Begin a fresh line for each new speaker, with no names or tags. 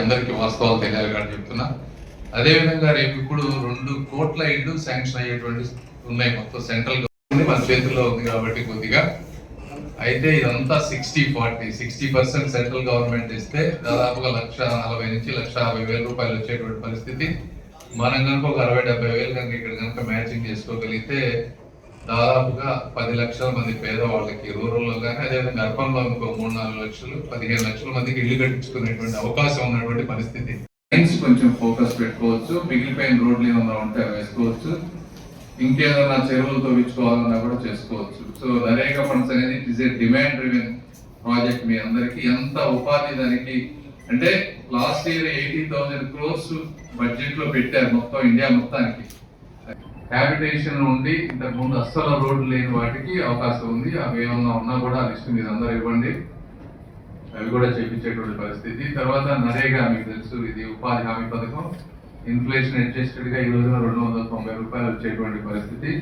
అందరికీ వాస్తవాలు తెలియాలి కానీ చెప్తున్నా. అదేవిధంగా రేపు ఇప్పుడు రెండు కోట్ల ఇళ్ళు శాంక్షన్ అయ్యేటువంటి ఉన్నాయి. మొత్తం సెంట్రల్ గవర్నమెంట్ మన చేతుల్లో ఉంది కాబట్టి కొద్దిగా. అయితే ఇదంతా sixty forty sixty percent central government ఇస్తే దాదాపుగా లక్ష నలభై నుంచి లక్ష యాభై వేల రూపాయలు వచ్చేటువంటి పరిస్థితి. మనం కనుక ఒక అరవై డెబ్బై వేలు కనుక ఇక్కడ కనుక మ్యాచింగ్ చేసుకోగలిగితే దాదాపుగా పది లక్షల మంది పేదవాళ్ళకి రూరల్లో కానీ అదేవిధంగా అర్బన్లో ఇంకో మూడు నాలుగు లక్షలు పదిహేను లక్షల మందికి ఇల్లు కట్టించుకునేటువంటి అవకాశం ఉన్నటువంటి పరిస్థితి. లైన్స్ కొంచెం ఫోకస్ పెట్టుకోవచ్చు మిగిలిపోయిన రోడ్లు ఏమన్నా ఉంటే అవి వేసుకోవచ్చు. ఇంకేదన్నా చెరువులు తవ్వించుకోవాలన్నా కూడా చేసుకోవచ్చు. సో నరేగా ఫండ్స్ అనేది it is a demand driven project మీ అందరికి. ఎంత ఉపాధి దానికి? అంటే last year eighty thousand crores బడ్జెట్లో పెట్టారు మొత్తం ఇండియా మొత్తానికి. హ్యాబిటేషన్ ఉండి ఇంతకు ముందు అస్సలు రోడ్లు లేని వాటికి అవకాశం ఉంది. అవి ఏమన్నా ఉన్నా కూడా ఆ లిస్ట్ మీరు అందరూ ఇవ్వండి. అవి కూడా చేపించేటువంటి పరిస్థితి. తర్వాత నరేగా మీకు తెలుసు ఇది ఉపాధి హామీ పథకం. ఇన్ఫ్లేషన్ అడ్జస్టెడ్గా ఈ రోజున రెండు వందల తొంభై రూపాయలు వచ్చేటువంటి పరిస్థితి.